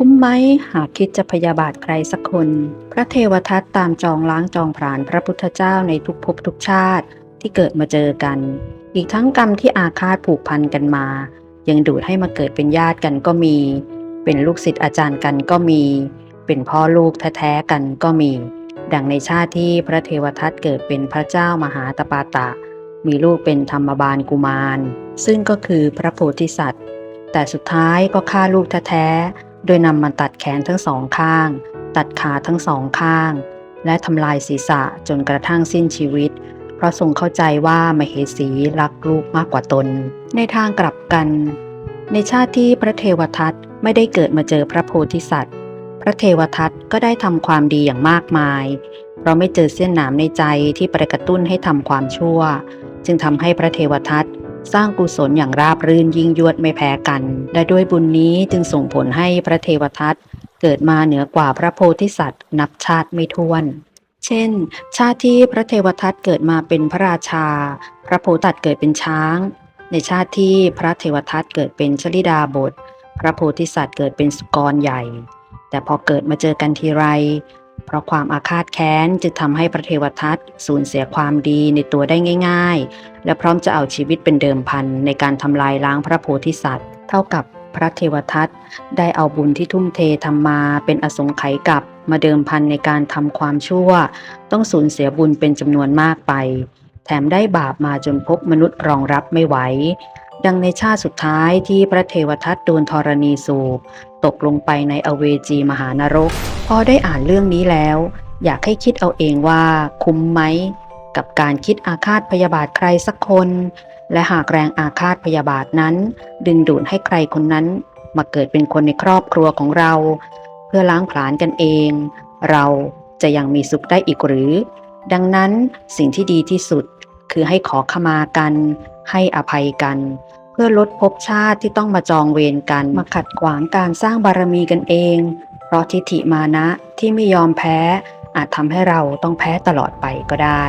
คุ้มไหมหากคิดจะพยาบาทใครสักคน พระเทวทัตตามจองล้างจองผลาญพระพุทธเจ้าในทุกภพทุกชาติที่เกิดมาเจอกัน อีกทั้งกรรมที่อาฆาตผูกพันกันมา ยังดูดให้มาเกิดเป็นญาติกันก็มี เป็นลูกศิษย์อาจารย์กันก็มี เป็นพ่อลูกแท้ๆกันก็มี ดังในชาติที่พระเทวทัตเกิดเป็นพระเจ้ามหาตปาตะ มีลูกเป็นธรรมบาลกุมาร ซึ่งก็คือพระโพธิสัตว์ แต่สุดท้ายก็ฆ่าลูกแท้ๆ โดยนำมาตัดแขนทั้งสองข้าง ตัดขาทั้งสองข้าง และทำลายศีรษะจนกระทั่งสิ้นชีวิต เพราะทรงเข้าใจว่ามเหสีรักลูกมากกว่าตน ในทางกลับกัน ในชาติที่พระเทวทัตไม่ได้เกิดมาเจอพระโพธิสัตว์ พระเทวทัตก็ได้ทำความดีอย่างมากมาย เพราะไม่เจอเสี้ยนหนามในใจที่ไปกระตุ้นให้ทำความชั่ว จึงทำให้พระเทวทัต สร้างกุศลอย่างราบรื่นยิ่งยวดไม่แพ้กัน และด้วยบุญนี้จึงส่งผลให้พระเทวทัตเกิดมาเหนือกว่าพระโพธิสัตว์ นับชาติไม่ถ้วน เช่น ชาติที่พระเทวทัตเกิดมาเป็นพระราชา พระโพธิสัตว์เกิดเป็นช้าง ในชาติที่พระเทวทัตเกิดเป็นชลิดาบท พระโพธิสัตว์เกิดเป็นสุกรใหญ่ แต่พอเกิดมาเจอกันทีไร เพราะความอาฆาตแค้นจึงทำให้พระเทวทัตสูญเสียความดีในตัวได้ง่าย ๆ และพร้อมจะเอาชีวิตเป็นเดิมพันในการทำลายล้างพระโพธิสัตว์ เท่ากับพระเทวทัตได้เอาบุญที่ทุ่มเททำมาเป็นอสงไขยกับมาเดิมพันในการทำความชั่ว ต้องสูญเสียบุญเป็นจำนวนมากไป แถมได้บาปมาจนพบมนุษย์รองรับไม่ไหวดังในชาติสุดท้ายที่พระเทวทัตโดนธรณีสูบ ตกลงไปในอเวจีมหานรก พอได้อ่านเรื่องนี้แล้ว อยากให้คิดเอาเองว่าคุ้มไหม กับการคิดอาฆาตพยาบาทใครสักคน และหากแรงอาฆาตพยาบาทนั้น ดึงดูดให้ใครคนนั้น มาเกิดเป็นคนในครอบครัวของเรา เพื่อล้างผลาญกันเอง เราจะยังมีสุขได้อีกหรือ ดังนั้นสิ่งที่ดีที่สุดคือให้ขอขมากัน ให้อภัยกัน พื่อลดภพชาติที่ต้องมาจองเวรกัน มาขัดขวางการสร้างบารมีกันเอง เพราะทิฏฐิมานะที่ไม่ยอมแพ้ อาจทำให้เราต้องแพ้ตลอดไปก็ได้